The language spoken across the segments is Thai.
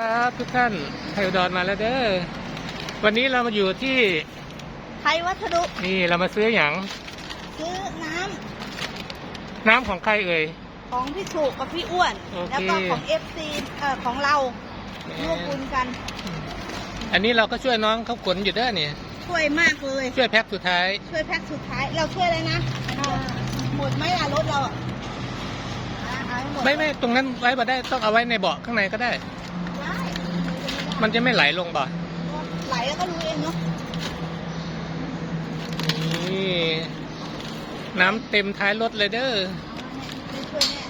ครับทุกท่านไทยอุดรมาแล้วเด้อวันนี้เรามาอยู่ที่ไทยวัสดุนี่เรามาซื้ออย่างซื้อน้น้ำของใครเอ่ยำของพี่สุกับพี่อ้วน โอเค แล้วก็ของเอฟซีเอ่อของเราร่วมบุญกันอันนี้เราก็ช่วยน้องเขาขนอยู่เด้อเนี่ยช่วยมากเลย ช่วยแพ็คสุดท้ายช่วยแพ็คสุดท้าย เราช่วยเลยนะเอ่อหมดไหมล่ะรถเราอะอะเอาให้หมดไม่ไม่ตรงนั้นไว้มาได้ต้องเอาไว้ในเบาะข้างในก็ได้ได้ มันจะไม่ไหลลงบ่อไหลแล้วก็รู้เองเนาะนี่น้ำเต็มท้ายรถเลยเด้อไม่ช่วยแน่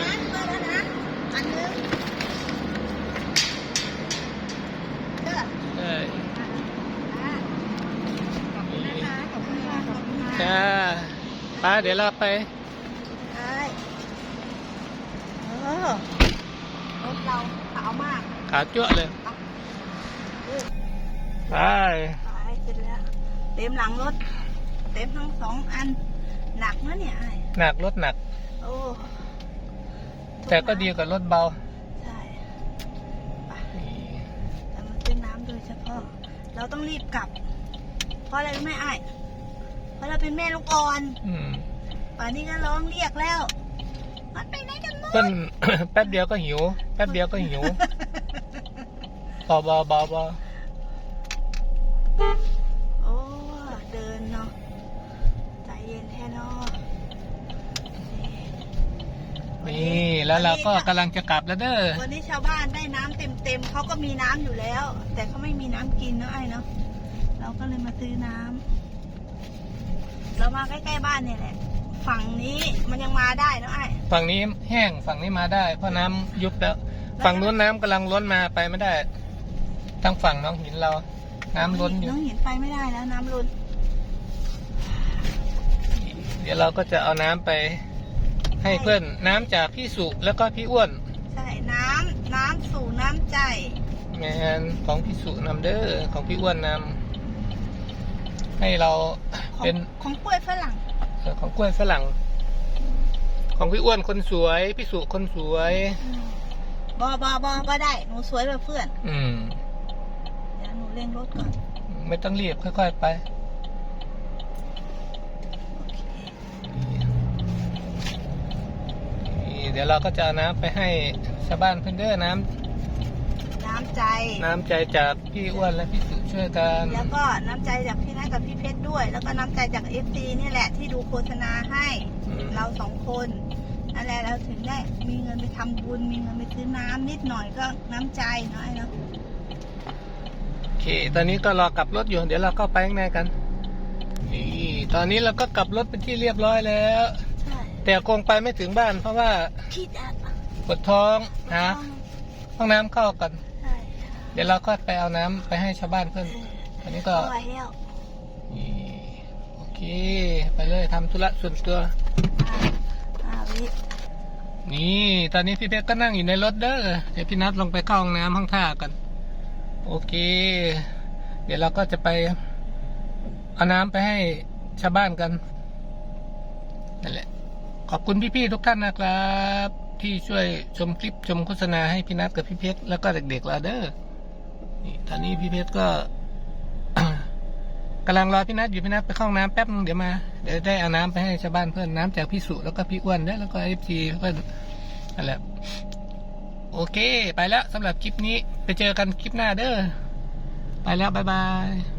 ร้านมาแล้วนะอันนึงเด้อใช่อะขอบคุณนะคะขอบคุณค่ะขอบคุณค่ะจ้าป้าเดี๋ยวเราไปใช่เออรถเราขาวมาก ขาจั่วเลยเออไปตายเสร็จแล้ว เต็มหลังรถ เต็มทั้งสองอัน หนักนะเนี่ยไอ้หนักรถหนัก โอ้แต่ก็ดีกว่ารถเบา ใช่ไปนี่แต่มาซื้อน้ำโดยเฉพาะ เราต้องรีบกลับ เพราะอะไรรู้ไหมไอ้เพราะเราเป็นแม่ลูกอ่อนอืมป่านนี้ก็ร้องเรียกแล้ว มันไปไหนกันหมดเพิ่นแป๊บเดียวก็หิว แป๊บเดียวก็หิว บอบอบอบอโอ้เดินเนาะใจเย็นแท้เนาะนี่นี่แล้วเราก็กำลังจะกลับแล้วเด้อวันนี้ชาวบ้านได้น้ำเต็มๆเขาก็มีน้ำอยู่แล้ว แต่เขาไม่มีน้ำกินเนาะไอ้เนาะเราก็เลยมาซื้อน้ำเรามาใกล้ๆบ้านเนี่ยแหละ ฝั่งนี้มันยังมาได้เนาะไอ้ฝั่งนี้แห้งฝั่งนี้มาได้ เพราะน้ำยุบแล้ว ฝั่งนู้นน้ำกำลังล้นมาไปไม่ได้ ทางฝั่งน้องหินเรา น้ำล้นอยู่ น้องเห็นไปไม่ได้แล้วน้ำล้นเดี๋ยวเราก็จะเอาน้ำไป ให้เพื่อนน้ำจากพี่สุแล้วก็พี่อ้วนใช่น้ำน้ำสู่น้ำใจ แมนของพี่สุนำเด้อของพี่อ้วนนำให้เราของเป็น ของกล้วยฝรั่งเอ่อของกล้วยฝรั่ง ของพี่อ้วนคนสวยพี่สุคนสวยบอบอบอบอได้ หนูสวยแบบเพื่อน อืม เดี๋ยวหนูเร่งรถก่อน ไม่ต้องรีบค่อย ๆ ไปโอเคนี่เดี๋ยวเราก็จะเอาน้ำไปให้ชาวบ้านเพื่อนเด้อน้น้ำใจำน้ำใจจากพี่อ้วนและพี่สุช่วยกันแล้วก็น้ำใจจากพี่นัทกับพี่เพชรด้วย แล้วก็น้ำใจจากเอฟซีนี่แหละที่ดูโฆษณาให้ อืมเราสองคนนั่นแหละเราถึงได้มีเงินไปทำบุญ มีเงินไปซื้อน้ำนิดหน่อยก็น้ำใจน้อยเนาะโอ เค ตอนนี้ก็รอกลับรถอยู่ เดี๋ยวเราก็ไปข้างในกัน นี่ ตอนนี้เราก็กลับรถเป็นที่เรียบร้อยแล้ว ใช่แต่คงไปไม่ถึงบ้านเพราะว่าพี่ดัดปวดท้องหาห้องน้ำเข้ากัน ใช่เดี๋ยวเราก็ไปเอาน้ำไปให้ชาวบ้านเพื่อนอันนี้ก็เอาไว้แล้วนี่โอเค ไปเลยทำธุระส่วนตัวอ่าอ่าวินี่ ตอนนี้พี่เพชรก็นั่งอยู่ในรถเด้อ เดี๋ยวพี่นัทลงไปเข้าห้องน้ำห้องท่ากัน โอเค เดี๋ยวเราก็จะไปเอาน้ำไปให้ชาวบ้านกันนั่นแหละ ขอบคุณพี่ๆทุกท่านนะครับ ที่ช่วยชมคลิปชมโฆษณาให้พี่นัทกับพี่เพชรแล้วก็เด็กๆเราเด้อนี่ตอนนี้พี่เพชรก็กำลังรอพี่นัทอยู่พี่นัทไปเข้าห้องน้ำแป๊บนึงเดี๋ยวมาเดี๋ยวได้เอาน้ำไปให้ชาวบ้านเพื่อนน้ำจากพี่สุแล้วก็พี่อ้วนด้วแล้วก็เอฟซีเพื่อนนั่นแหละโอเค ไปแล้วสำหรับคลิปนี้ ไปเจอกันคลิปหน้าเด้อ ไปแล้ว บ๊ายบาย